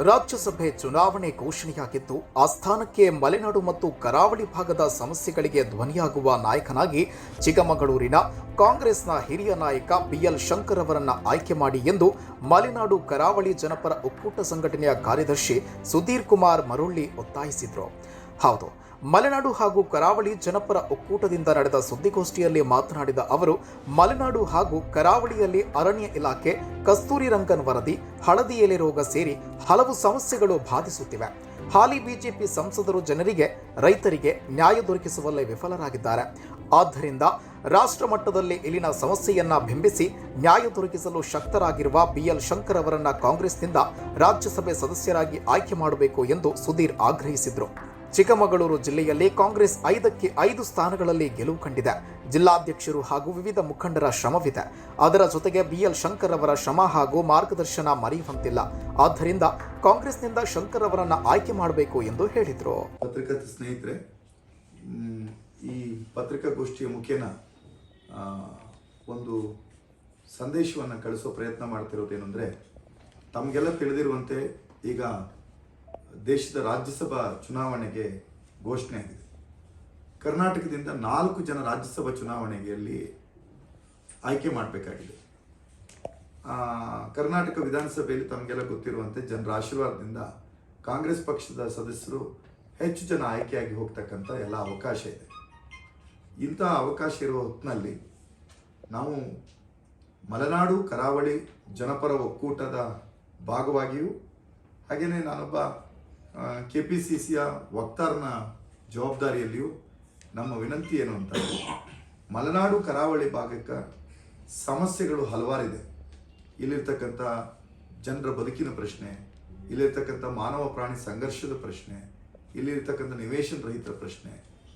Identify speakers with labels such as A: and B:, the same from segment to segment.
A: ರಾಜ್ಯಸಭೆ ಚುನಾವಣೆ ಘೋಷಣೆಯಾಗಿದ್ದು ಆ ಸ್ಥಾನಕ್ಕೆ ಮಲೆನಾಡು ಮತ್ತು ಕರಾವಳಿ ಭಾಗದ ಸಮಸ್ಯೆಗಳಿಗೆ ಧ್ವನಿಯಾಗುವ ನಾಯಕನಾಗಿ ಚಿಕ್ಕಮಗಳೂರಿನ ಕಾಂಗ್ರೆಸ್ನ ಹಿರಿಯ ನಾಯಕ ಬಿಎಲ್ ಶಂಕರ್ ಅವರನ್ನ ಆಯ್ಕೆ ಮಾಡಿ ಎಂದು ಮಲೆನಾಡು ಕರಾವಳಿ ಜನಪರ ಒಕ್ಕೂಟ ಸಂಘಟನೆಯ ಕಾರ್ಯದರ್ಶಿ ಸುಧೀರ್ ಕುಮಾರ್ ಮರುಳ್ಳಿ ಒತ್ತಾಯಿಸಿದರು. ಹೌದು ಮಲೆನಾಡು ಹಾಗೂ ಕರಾವಳಿ ಜನಪರ ಒಕ್ಕೂಟದಿಂದ ನಡೆದ ಸುದ್ದಿಗೋಷ್ಠಿಯಲ್ಲಿ ಮಾತನಾಡಿದ ಅವರು, ಮಲೆನಾಡು ಹಾಗೂ ಕರಾವಳಿಯಲ್ಲಿ ಅರಣ್ಯ ಇಲಾಖೆ, ಕಸ್ತೂರಿ ರಂಗನ್ ವರದಿ ಹಳದಿ ಎಲೆ ರೋಗ ಸೇರಿ ಹಲವು ಸಮಸ್ಯೆಗಳು ಬಾಧಿಸುತ್ತಿವೆ. ಹಾಲಿ ಬಿಜೆಪಿ ಸಂಸದರು ಜನರಿಗೆ, ರೈತರಿಗೆ ನ್ಯಾಯ ದೊರಕಿಸುವಲ್ಲಿ ವಿಫಲರಾಗಿದ್ದಾರೆ. ಆದ್ದರಿಂದ ರಾಷ್ಟ್ರ ಮಟ್ಟದಲ್ಲಿ ಇಲ್ಲಿನ ಸಮಸ್ಯೆಯನ್ನ ಬಿಂಬಿಸಿ ನ್ಯಾಯ ದೊರಕಿಸಲು ಶಕ್ತರಾಗಿರುವ ಬಿಎಲ್ ಶಂಕರ್ ಅವರನ್ನ ಕಾಂಗ್ರೆಸ್ನಿಂದ ರಾಜ್ಯಸಭೆ ಸದಸ್ಯರಾಗಿ ಆಯ್ಕೆ ಮಾಡಬೇಕು ಎಂದು ಸುಧೀರ್ ಆಗ್ರಹಿಸಿದರು. ಚಿಕ್ಕಮಗಳೂರು ಜಿಲ್ಲೆಯಲ್ಲಿ ಕಾಂಗ್ರೆಸ್ ಐದಕ್ಕೆ ಐದು ಸ್ಥಾನಗಳಲ್ಲಿ ಗೆಲುವು ಕಂಡಿದೆ. ಜಿಲ್ಲಾಧ್ಯಕ್ಷರು ಹಾಗೂ ವಿವಿಧ ಮುಖಂಡರ ಶ್ರಮವಿದೆ. ಅದರ ಜೊತೆಗೆ ಬಿಎಲ್ ಶಂಕರ್ ಅವರ ಶ್ರಮ ಹಾಗೂ ಮಾರ್ಗದರ್ಶನ ಮರೆಯುವಂತಿಲ್ಲ. ಆದ್ದರಿಂದ ಕಾಂಗ್ರೆಸ್ನಿಂದ ಶಂಕರ್ ಅವರನ್ನ ಆಯ್ಕೆ ಮಾಡಬೇಕು ಎಂದು ಹೇಳಿದರು.
B: ಪತ್ರಿಕಾ ಸ್ನೇಹಿತರೆ ಈ ಪತ್ರಿಕಾಗೋಷ್ಠಿಯ ಮುಖೇನ ಒಂದು ಸಂದೇಶವನ್ನು ಕಳಿಸೋ ಪ್ರಯತ್ನ ಮಾಡ್ತಿರೋದೇನೆಂದರೆ, ತಮಗೆಲ್ಲ ತಿಳಿದಿರುವಂತೆ ಈಗ ದೇಶದ ರಾಜ್ಯಸಭಾ ಚುನಾವಣೆಗೆ ಘೋಷಣೆ ಆಗಿದೆ. ಕರ್ನಾಟಕದಿಂದ ನಾಲ್ಕು ಜನ ರಾಜ್ಯಸಭಾ ಚುನಾವಣೆಯಲ್ಲಿ ಆಯ್ಕೆ ಮಾಡಬೇಕಾಗಿದೆ. ಕರ್ನಾಟಕ ವಿಧಾನಸಭೆಯಲ್ಲಿ ತಮಗೆಲ್ಲ ಗೊತ್ತಿರುವಂತೆ ಜನರ ಆಶೀರ್ವಾದದಿಂದ ಕಾಂಗ್ರೆಸ್ ಪಕ್ಷದ ಸದಸ್ಯರು ಹೆಚ್ಚು ಜನ ಆಯ್ಕೆಯಾಗಿ ಹೋಗ್ತಕ್ಕಂಥ ಎಲ್ಲ ಅವಕಾಶ ಇದೆ. ಇಂಥ ಅವಕಾಶ ಇರುವ ಹೊತ್ತಿನಲ್ಲಿ ನಾವು ಮಲೆನಾಡು, ಕರಾವಳಿ ಜನಪರ ಒಕ್ಕೂಟದ ಭಾಗವಾಗಿಯೂ ಹಾಗೆಯೇ ನಾನೊಬ್ಬ ಕೆ ಪಿ ಸಿ ಸಿಯ ವಕ್ತಾರನ ಜವಾಬ್ದಾರಿಯಲ್ಲಿಯೂ ನಮ್ಮ ವಿನಂತಿ ಏನು ಅಂತ ಮಲೆನಾಡು ಕರಾವಳಿ ಭಾಗಕ್ಕೆ ಸಮಸ್ಯೆಗಳು ಹಲವಾರಿದೆ. ಇಲ್ಲಿರ್ತಕ್ಕಂಥ ಜನರ ಬದುಕಿನ ಪ್ರಶ್ನೆ, ಇಲ್ಲಿರ್ತಕ್ಕಂಥ ಮಾನವ ಪ್ರಾಣಿ ಸಂಘರ್ಷದ ಪ್ರಶ್ನೆ, ಇಲ್ಲಿರ್ತಕ್ಕಂಥ ನಿವೇಶನ ರಹಿತರ ಪ್ರಶ್ನೆ,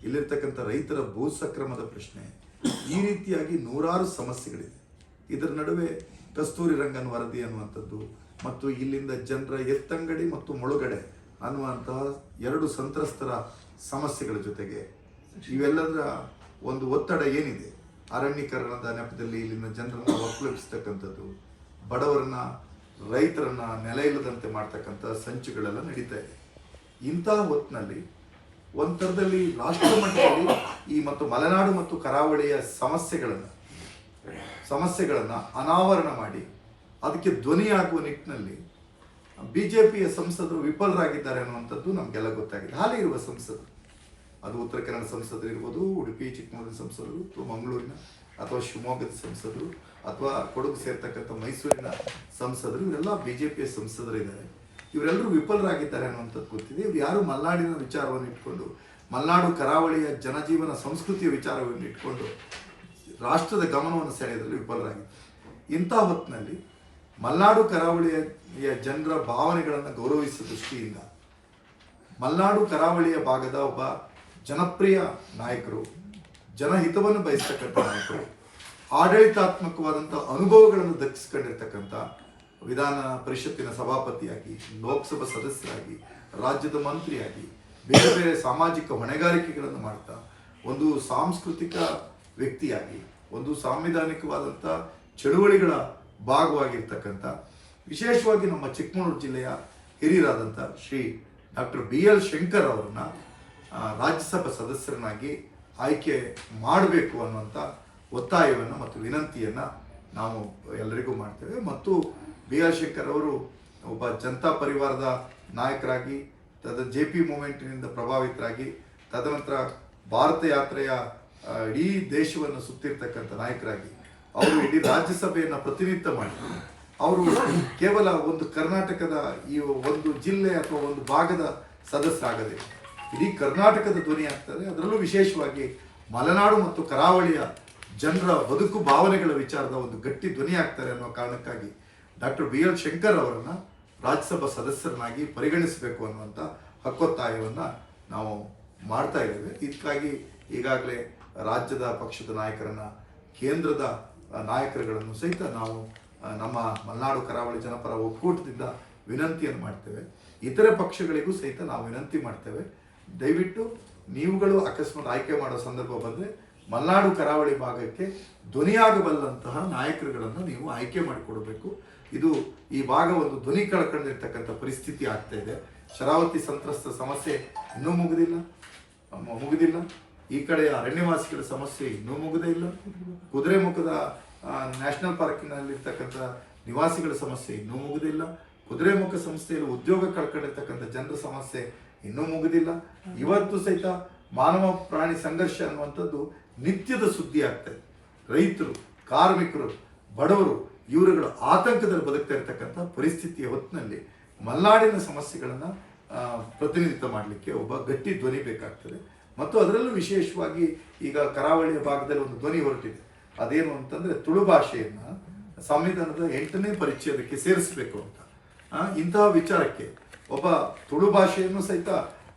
B: ಇಲ್ಲಿರ್ತಕ್ಕಂಥ ರೈತರ ಭೂ ಸಕ್ರಮದ ಪ್ರಶ್ನೆ, ಈ ರೀತಿಯಾಗಿ ನೂರಾರು ಸಮಸ್ಯೆಗಳಿದೆ. ಇದರ ನಡುವೆ ಕಸ್ತೂರಿ ರಂಗನ್ ವರದಿ ಅನ್ನುವಂಥದ್ದು ಮತ್ತು ಇಲ್ಲಿಂದ ಜನರ ಎತ್ತಂಗಡಿ ಮತ್ತು ಮುಳುಗಡೆ ಅನ್ನುವಂತಹ ಎರಡು ಸಂತ್ರಸ್ತರ ಸಮಸ್ಯೆಗಳ ಜೊತೆಗೆ ಇವೆಲ್ಲದರ ಒಂದು ಒತ್ತಡ ಏನಿದೆ? ಅರಣ್ಯೀಕರಣದ ನೆಪದಲ್ಲಿ ಇಲ್ಲಿನ ಜನರನ್ನು ಒಕ್ಕಲಿಸ್ತಕ್ಕಂಥದ್ದು ಬಡವರನ್ನ, ರೈತರನ್ನ ನೆಲ ಇಲ್ಲದಂತೆ ಮಾಡ್ತಕ್ಕಂಥ ಸಂಚುಗಳೆಲ್ಲ ನಡೀತಾ ಇದೆ. ಇಂತಹ ಹೊತ್ತಿನಲ್ಲಿ ಒಂಥರದಲ್ಲಿ ಥರದಲ್ಲಿ ರಾಷ್ಟ್ರ ಮಟ್ಟದಲ್ಲಿ ಈ ಮತ್ತು ಮಲೆನಾಡು ಮತ್ತು ಕರಾವಳಿಯ ಸಮಸ್ಯೆಗಳನ್ನು ಸಮಸ್ಯೆಗಳನ್ನು ಅನಾವರಣ ಮಾಡಿ, ಅದಕ್ಕೆ ಧ್ವನಿಯಾಗುವ ನಿಟ್ಟಿನಲ್ಲಿ ಬಿಜೆಪಿಯ ಸಂಸದರು ವಿಫಲರಾಗಿದ್ದಾರೆ ಅನ್ನುವಂಥದ್ದು ನಮಗೆಲ್ಲ ಗೊತ್ತಾಗಿದೆ. ಹಾಲಿ ಇರುವ ಸಂಸದರು. ಅದು ಉತ್ತರ ಕನ್ನಡ ಸಂಸದರು ಇರ್ಬೋದು, ಉಡುಪಿ, ಚಿಕ್ಕಮಗಳೂರಿನ ಸಂಸದರು, ಅಥವಾ ಮಂಗಳೂರಿನ, ಅಥವಾ ಶಿವಮೊಗ್ಗದ ಸಂಸದರು, ಅಥವಾ ಕೊಡಗು ಸೇರ್ತಕ್ಕಂಥ ಮೈಸೂರಿನ ಸಂಸದರು, ಇವರೆಲ್ಲ ಪಿಯ ಸಂಸದರಿದ್ದಾರೆ ಇವರೆಲ್ಲರೂ ವಿಫಲರಾಗಿದ್ದಾರೆ ಅನ್ನುವಂಥದ್ದು ಗೊತ್ತಿದೆ. ಇವ್ರು ಯಾರು ಮಲೆನಾಡಿನ ವಿಚಾರವನ್ನು ಇಟ್ಕೊಂಡು, ಮಲೆನಾಡು ಕರಾವಳಿಯ ಜನಜೀವನ ಸಂಸ್ಕೃತಿಯ ವಿಚಾರವನ್ನು ಇಟ್ಕೊಂಡು ರಾಷ್ಟ್ರದ ಗಮನವನ್ನು ಸೆಳೆಯೋದ್ರಲ್ಲಿ ವಿಫಲರಾಗಿದ್ದಾರೆ. ಇಂಥ ಹೊತ್ತಿನಲ್ಲಿ ಮಲೆನಾಡು ಕರಾವಳಿಯ ಜನರ ಭಾವನೆಗಳನ್ನು ಗೌರವಿಸುವ ದೃಷ್ಟಿಯಿಂದ ಮಲ್ನಾಡು ಕರಾವಳಿಯ ಭಾಗದ ಒಬ್ಬ ಜನಪ್ರಿಯ ನಾಯಕರು, ಜನಹಿತವನ್ನು ಬಯಸ್ತಕ್ಕಂಥ ನಾಯಕರು, ಆಡಳಿತಾತ್ಮಕವಾದಂಥ ಅನುಭವಗಳನ್ನು ದಕ್ಕಿಸ್ಕೊಂಡಿರ್ತಕ್ಕಂಥ ವಿಧಾನ ಪರಿಷತ್ತಿನ ಸಭಾಪತಿಯಾಗಿ, ಲೋಕಸಭಾ ಸದಸ್ಯರಾಗಿ, ರಾಜ್ಯದ ಮಂತ್ರಿಯಾಗಿ, ಬೇರೆ ಬೇರೆ ಸಾಮಾಜಿಕ ಹೊಣೆಗಾರಿಕೆಗಳನ್ನು ಮಾಡ್ತಾ ಒಂದು ಸಾಂಸ್ಕೃತಿಕ ವ್ಯಕ್ತಿಯಾಗಿ, ಒಂದು ಸಾಂವಿಧಾನಿಕವಾದಂಥ ಚಳುವಳಿಗಳ ಭಾಗವಾಗಿರ್ತಕ್ಕಂಥ, ವಿಶೇಷವಾಗಿ ನಮ್ಮ ಚಿಕ್ಕಮಗಳೂರು ಜಿಲ್ಲೆಯ ಹಿರಿಯರಾದಂಥ Shri doctor B L Shankar ಅವರನ್ನು ರಾಜ್ಯಸಭಾ ಸದಸ್ಯರನ್ನಾಗಿ ಆಯ್ಕೆ ಮಾಡಬೇಕು ಅನ್ನುವಂಥ ಒತ್ತಾಯವನ್ನು ಮತ್ತು ವಿನಂತಿಯನ್ನು ನಾವು ಎಲ್ಲರಿಗೂ ಮಾಡ್ತೇವೆ. ಮತ್ತು ಬಿ ಆರ್ ಶಂಕರ್ ಅವರು ಒಬ್ಬ ಜನತಾ ಪರಿವಾರದ ನಾಯಕರಾಗಿ, ತದ ಜೆ ಪಿ ಮೂಮೆಂಟ್ನಿಂದ ಪ್ರಭಾವಿತರಾಗಿ, ತದನಂತರ ಭಾರತ ಯಾತ್ರೆಯ ಇಡೀ ದೇಶವನ್ನು ಸುತ್ತಿರ್ತಕ್ಕಂಥ ನಾಯಕರಾಗಿ ಅವರು ಇಡೀ ರಾಜ್ಯಸಭೆಯನ್ನು ಪ್ರತಿನಿಧಿತ್ವ ಮಾಡಿ ಅವರು ಕೇವಲ ಒಂದು ಕರ್ನಾಟಕದ ಈ ಒಂದು ಜಿಲ್ಲೆ ಅಥವಾ ಒಂದು ಭಾಗದ ಸದಸ್ಯರಾಗದೆ ಇಡೀ ಕರ್ನಾಟಕದ ಧ್ವನಿ ಆಗ್ತದೆ. ಅದರಲ್ಲೂ ವಿಶೇಷವಾಗಿ ಮಲೆನಾಡು ಮತ್ತು ಕರಾವಳಿಯ ಜನರ ಬದುಕು ಭಾವನೆಗಳ ವಿಚಾರದ ಒಂದು ಗಟ್ಟಿ ಧ್ವನಿ ಆಗ್ತಾರೆ ಅನ್ನೋ ಕಾರಣಕ್ಕಾಗಿ ಡಾಕ್ಟರ್ ಬಿ ಎಲ್ ಶಂಕರ್ ಅವರನ್ನು ರಾಜ್ಯಸಭಾ ಸದಸ್ಯರನ್ನಾಗಿ ಪರಿಗಣಿಸಬೇಕು ಅನ್ನುವಂಥ ಹಕ್ಕೊತ್ತಾಯವನ್ನು ನಾವು ಮಾಡ್ತಾ ಇದ್ದೇವೆ. ಇದಕ್ಕಾಗಿ ಈಗಾಗಲೇ ರಾಜ್ಯದ ಪಕ್ಷದ ನಾಯಕರನ್ನ ಕೇಂದ್ರದ ನಾಯಕರುಗಳನ್ನು ಸಹಿತ ನಾವು ನಮ್ಮ ಮಲೆನಾಡು ಕರಾವಳಿ ಜನಪರ ಒಕ್ಕೂಟದಿಂದ ವಿನಂತಿಯನ್ನು ಮಾಡ್ತೇವೆ. ಇತರೆ ಪಕ್ಷಗಳಿಗೂ ಸಹಿತ ನಾವು ವಿನಂತಿ ಮಾಡ್ತೇವೆ. ದಯವಿಟ್ಟು ನೀವುಗಳು ಅಕಸ್ಮಾತ್ ಆಯ್ಕೆ ಮಾಡೋ ಸಂದರ್ಭ ಬಂದರೆ ಮಲೆನಾಡು ಕರಾವಳಿ ಭಾಗಕ್ಕೆ ಧ್ವನಿಯಾಗಬಲ್ಲಂತಹ ನಾಯಕರುಗಳನ್ನು ನೀವು ಆಯ್ಕೆ ಮಾಡಿಕೊಡಬೇಕು. ಇದು ಈ ಭಾಗ ಒಂದು ಧ್ವನಿ ಕಳ್ಕೊಂಡಿರ್ತಕ್ಕಂಥ ಪರಿಸ್ಥಿತಿ ಆಗ್ತಾ ಇದೆ. ಶರಾವತಿ ಸಂತ್ರಸ್ತ ಸಮಸ್ಯೆ ಇನ್ನೂ ಮುಗಿದಿಲ್ಲ. ಮುಗಿದಿಲ್ಲ. ಈ ಕಡೆ ಅರಣ್ಯವಾಸಿಗಳ ಸಮಸ್ಯೆ ಇನ್ನೂ ಮುಗುದೇ ಇಲ್ಲ. ಕುದುರೆಮುಖದ ನ್ಯಾಷನಲ್ ಪಾರ್ಕಿನಲ್ಲಿರ್ತಕ್ಕಂಥ ನಿವಾಸಿಗಳ ಸಮಸ್ಯೆ ಇನ್ನೂ ಮುಗುದಿಲ್ಲ ಕುದುರೆಮುಖ ಸಂಸ್ಥೆಯಲ್ಲಿ ಉದ್ಯೋಗ ಕಳ್ಕೊಂಡಿರ್ತಕ್ಕಂಥ ಜನರ ಸಮಸ್ಯೆ ಇನ್ನೂ ಮುಗುದಿಲ್ಲ ಇವತ್ತು ಸಹಿತ ಮಾನವ ಪ್ರಾಣಿ ಸಂಘರ್ಷ ಅನ್ನುವಂಥದ್ದು ನಿತ್ಯದ ಸುದ್ದಿ ಆಗ್ತದೆ ರೈತರು, ಕಾರ್ಮಿಕರು, ಬಡವರು ಇವರುಗಳು ಆತಂಕದಲ್ಲಿ ಬದುಕ್ತಾ ಇರತಕ್ಕಂಥ ಪರಿಸ್ಥಿತಿಯ ಹೊತ್ತಿನಲ್ಲಿ ಮಲ್ನಾಡಿನ ಸಮಸ್ಯೆಗಳನ್ನು ಪ್ರತಿನಿಧಿತ್ವ ಮಾಡಲಿಕ್ಕೆ ಒಬ್ಬ ಗಟ್ಟಿ ಧ್ವನಿ ಬೇಕಾಗ್ತದೆ. ಮತ್ತು ಅದರಲ್ಲೂ ವಿಶೇಷವಾಗಿ ಈಗ ಕರಾವಳಿಯ ಭಾಗದಲ್ಲಿ ಒಂದು ಧ್ವನಿ ಹೊರಟಿದೆ. ಅದೇನು ಅಂತಂದ್ರೆ ತುಳು ಭಾಷೆಯನ್ನು ಸಂವಿಧಾನದ ಎಂಟನೇ ಪರಿಚಯದಕ್ಕೆ ಸೇರಿಸಬೇಕು ಅಂತ. ಇಂತಹ ವಿಚಾರಕ್ಕೆ ಒಬ್ಬ ತುಳು ಭಾಷೆಯನ್ನು ಸಹಿತ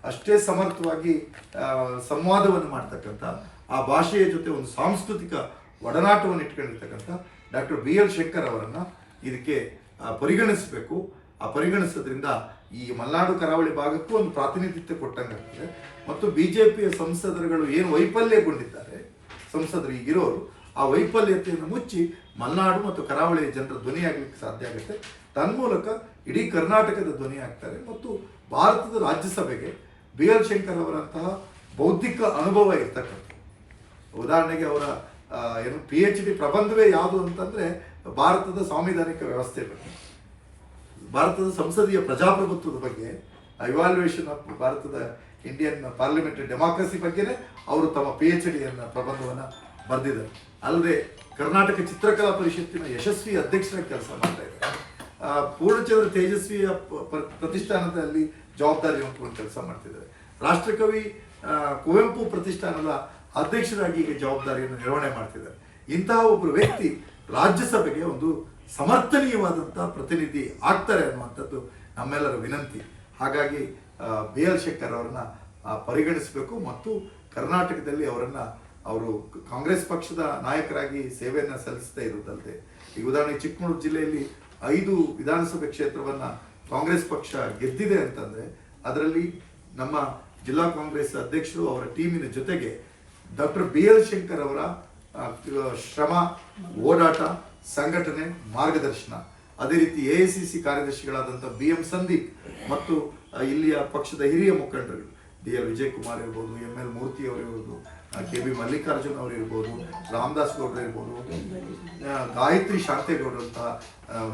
B: ಅಷ್ಟೇ ಸಮರ್ಥವಾಗಿ ಸಂವಾದವನ್ನು ಮಾಡ್ತಕ್ಕಂಥ, ಆ ಭಾಷೆಯ ಜೊತೆ ಒಂದು ಸಾಂಸ್ಕೃತಿಕ ಒಡನಾಟವನ್ನು ಇಟ್ಕೊಂಡಿರ್ತಕ್ಕಂಥ ಡಾಕ್ಟರ್ ಬಿ ಎಲ್ ಶಂಕರ್ ಅವರನ್ನು ಇದಕ್ಕೆ ಪರಿಗಣಿಸಬೇಕು. ಆ ಪರಿಗಣಿಸೋದ್ರಿಂದ ಈ ಮಲ್ನಾಡು ಕರಾವಳಿ ಭಾಗಕ್ಕೂ ಒಂದು ಪ್ರಾತಿನಿಧಿತ್ಯ ಕೊಟ್ಟಂಗಾಗ್ತದೆ ಮತ್ತು ಬಿ ಜೆ ಪಿಯ ಸಂಸದರುಗಳು ಏನು ವೈಫಲ್ಯಗೊಂಡಿದ್ದಾರೆ, ಸಂಸದರು ಈಗಿರೋರು, ಆ ವೈಫಲ್ಯತೆಯನ್ನು ಮುಚ್ಚಿ ಮಲೆನಾಡು ಮತ್ತು ಕರಾವಳಿಯ ಜನರ ಧ್ವನಿಯಾಗಲಿಕ್ಕೆ ಸಾಧ್ಯ ಆಗುತ್ತೆ. ತನ್ಮೂಲಕ ಇಡೀ ಕರ್ನಾಟಕದ ಧ್ವನಿ ಆಗ್ತಾರೆ. ಮತ್ತು ಭಾರತದ ರಾಜ್ಯಸಭೆಗೆ ಬಿ ಎಲ್ ಶಂಕರ್ ಅವರಂತಹ ಬೌದ್ಧಿಕ ಅನುಭವ ಇರ್ತಕ್ಕಂಥ ಉದಾಹರಣೆಗೆ ಅವರ ಏನು ಪಿ ಎಚ್ ಡಿ ಪ್ರಬಂಧವೇ ಯಾವುದು ಅಂತಂದರೆ ಭಾರತದ ಸಾಂವಿಧಾನಿಕ ವ್ಯವಸ್ಥೆ ಬಗ್ಗೆ. ಭಾರತದ ಸಂಸದೀಯ ಪ್ರಜಾಪ್ರಭುತ್ವದ ಬಗ್ಗೆ ಇವಾಲ್ಯೂಯೇಷನ್ ಆಫ್ ಭಾರತದ ಇಂಡಿಯನ್ ಪಾರ್ಲಿಮೆಂಟರಿ ಡೆಮಾಕ್ರಸಿ ಬಗ್ಗೆನೇ ಅವರು ತಮ್ಮ ಪಿ ಎಚ್ ಡಿಯನ್ನು ಪ್ರಬಂಧವನ್ನು ಬರೆದಿದ್ದಾರೆ. ಅಲ್ಲದೆ ಕರ್ನಾಟಕ ಚಿತ್ರಕಲಾ ಪರಿಷತ್ತಿನ ಯಶಸ್ವಿ ಅಧ್ಯಕ್ಷರಾಗಿ ಕೆಲಸ ಮಾಡ್ತಾ ಇದ್ದಾರೆ. ಪೂರ್ಣಚಂದ್ರ ತೇಜಸ್ವಿಯ ಪ್ರತಿಷ್ಠಾನದಲ್ಲಿ ಜವಾಬ್ದಾರಿ ಹೊಂದ್ಕೊಂಡು ಕೆಲಸ ಮಾಡ್ತಿದ್ದಾರೆ. ರಾಷ್ಟ್ರಕವಿ ಕುವೆಂಪು ಪ್ರತಿಷ್ಠಾನದ ಅಧ್ಯಕ್ಷರಾಗಿ ಈಗ ಜವಾಬ್ದಾರಿಯನ್ನು ನಿರ್ವಹಣೆ ಮಾಡ್ತಿದ್ದಾರೆ. ಇಂತಹ ಒಬ್ಬರು ವ್ಯಕ್ತಿ ರಾಜ್ಯಸಭೆಗೆ ಒಂದು ಸಮರ್ಥನೀಯವಾದಂತಹ ಪ್ರತಿನಿಧಿ ಆಗ್ತಾರೆ ಅನ್ನುವಂಥದ್ದು ನಮ್ಮೆಲ್ಲರ ವಿನಂತಿ. ಹಾಗಾಗಿ ಬಿ ಎಲ್ ಶೇಖರ್ ಅವರನ್ನ ಪರಿಗಣಿಸಬೇಕು ಮತ್ತು ಕರ್ನಾಟಕದಲ್ಲಿ ಅವರನ್ನ, ಅವರು ಕಾಂಗ್ರೆಸ್ ಪಕ್ಷದ ನಾಯಕರಾಗಿ ಸೇವೆಯನ್ನ ಸಲ್ಲಿಸ್ತಾ ಇರುವುದಲ್ಲದೆ ಈಗ ಉದಾಹರಣೆ ಚಿಕ್ಕಮಗಳೂರು ಜಿಲ್ಲೆಯಲ್ಲಿ ಐದು ವಿಧಾನಸಭೆ ಕ್ಷೇತ್ರವನ್ನ ಕಾಂಗ್ರೆಸ್ ಪಕ್ಷ ಗೆದ್ದಿದೆ ಅಂತಂದ್ರೆ, ಅದರಲ್ಲಿ ನಮ್ಮ ಜಿಲ್ಲಾ ಕಾಂಗ್ರೆಸ್ ಅಧ್ಯಕ್ಷರು ಅವರ ಟೀಮಿನ ಜೊತೆಗೆ ಡಾಕ್ಟರ್ ಬಿ ಎಲ್ ಶಂಕರ್ ಅವರ ಶ್ರಮ, ಓಡಾಟ ಸಂಘಟನೆ ಮಾರ್ಗದರ್ಶನ. ಅದೇ ರೀತಿ ಎ ಸಿ ಸಿ ಕಾರ್ಯದರ್ಶಿಗಳಾದಂಥ ಬಿ ಎಂ ಸಂದೀಪ್ ಮತ್ತು ಇಲ್ಲಿಯ ಪಕ್ಷದ ಹಿರಿಯ ಮುಖಂಡರು ಡಿ ಎಲ್ ವಿಜಯ್ ಕುಮಾರ್ ಇರ್ಬೋದು ಎಂ ಎಲ್ ಮೂರ್ತಿ ಅವರು ಇರ್ಬೋದು ಕೆ ಬಿ ಮಲ್ಲಿಕಾರ್ಜುನ್ ಅವರು ಇರ್ಬೋದು ರಾಮದಾಸ್ ಗೌಡ್ರು ಇರ್ಬೋದು ಗಾಯತ್ರಿ ಶಾಂತೇಗೌಡರಂತಹ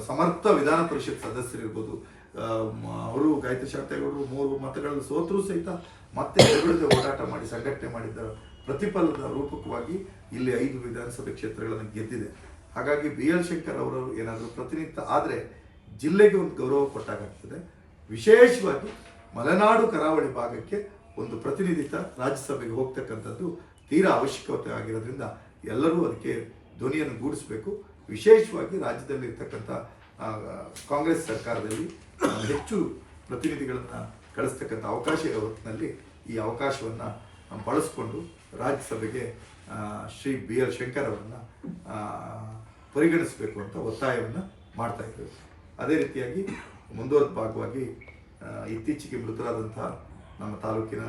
B: ಸಮರ್ಥ ವಿಧಾನ ಪರಿಷತ್ ಸದಸ್ಯರು ಇರ್ಬೋದು. ಆ, ಮ- ಅವರು ಗಾಯತ್ರಿ ಶಾಂತೇಗೌಡರು ಮೂರು ಮತಗಳಲ್ಲಿ ಸೋತರೂ ಸಹಿತ ಮತ್ತೆ ಎದುರುಗಡೆ ಓಡಾಟ ಮಾಡಿ ಸಂಘಟನೆ ಮಾಡಿದ್ದ ಪ್ರತಿಫಲದ ರೂಪಕವಾಗಿ ಇಲ್ಲಿ ಐದು ವಿಧಾನಸಭೆ ಕ್ಷೇತ್ರಗಳನ್ನು ಗೆದ್ದಿದೆ. ಹಾಗಾಗಿ ಬಿ ಎಲ್ ಶಂಕರ್ ಅವರು ಏನಾದರೂ ಪ್ರತಿನಿತ್ಯ ಆದರೆ ಜಿಲ್ಲೆಗೆ ಒಂದು ಗೌರವ ಕೊಟ್ಟಾಗ್ತದೆ ವಿಶೇಷವಾಗಿ ಮಲೆನಾಡು ಕರಾವಳಿ ಭಾಗಕ್ಕೆ ಒಂದು ಪ್ರತಿನಿಧಿತ ರಾಜ್ಯಸಭೆಗೆ ಹೋಗ್ತಕ್ಕಂಥದ್ದು ತೀರಾ ಅವಶ್ಯಕತೆ ಆಗಿರೋದ್ರಿಂದ ಎಲ್ಲರೂ ಅದಕ್ಕೆ ಧ್ವನಿಯನ್ನು ಗೂಡಿಸಬೇಕು. ವಿಶೇಷವಾಗಿ ರಾಜ್ಯದಲ್ಲಿ ಇರ್ತಕ್ಕಂಥ ಕಾಂಗ್ರೆಸ್ ಸರ್ಕಾರದಲ್ಲಿ ಹೆಚ್ಚು ಪ್ರತಿನಿಧಿಗಳನ್ನು ಕಳಿಸ್ತಕ್ಕಂಥ ಅವಕಾಶ ಇರೋ ಹೊತ್ತಿನಲ್ಲಿ ಈ ಅವಕಾಶವನ್ನು ಬಳಸಿಕೊಂಡು ರಾಜ್ಯಸಭೆಗೆ ಶ್ರೀ ಬಿ ಎಲ್ ಶಂಕರ್ ಅವರನ್ನು ಪರಿಗಣಿಸಬೇಕು ಅಂತ ಒತ್ತಾಯವನ್ನು ಮಾಡ್ತಾ ಇದ್ದೇವೆ. ಅದೇ ರೀತಿಯಾಗಿ ಮುಂದುವರೆದ ಭಾಗವಾಗಿ ಇತ್ತೀಚೆಗೆ ಮೃತರಾದಂತಹ ನಮ್ಮ ತಾಲೂಕಿನ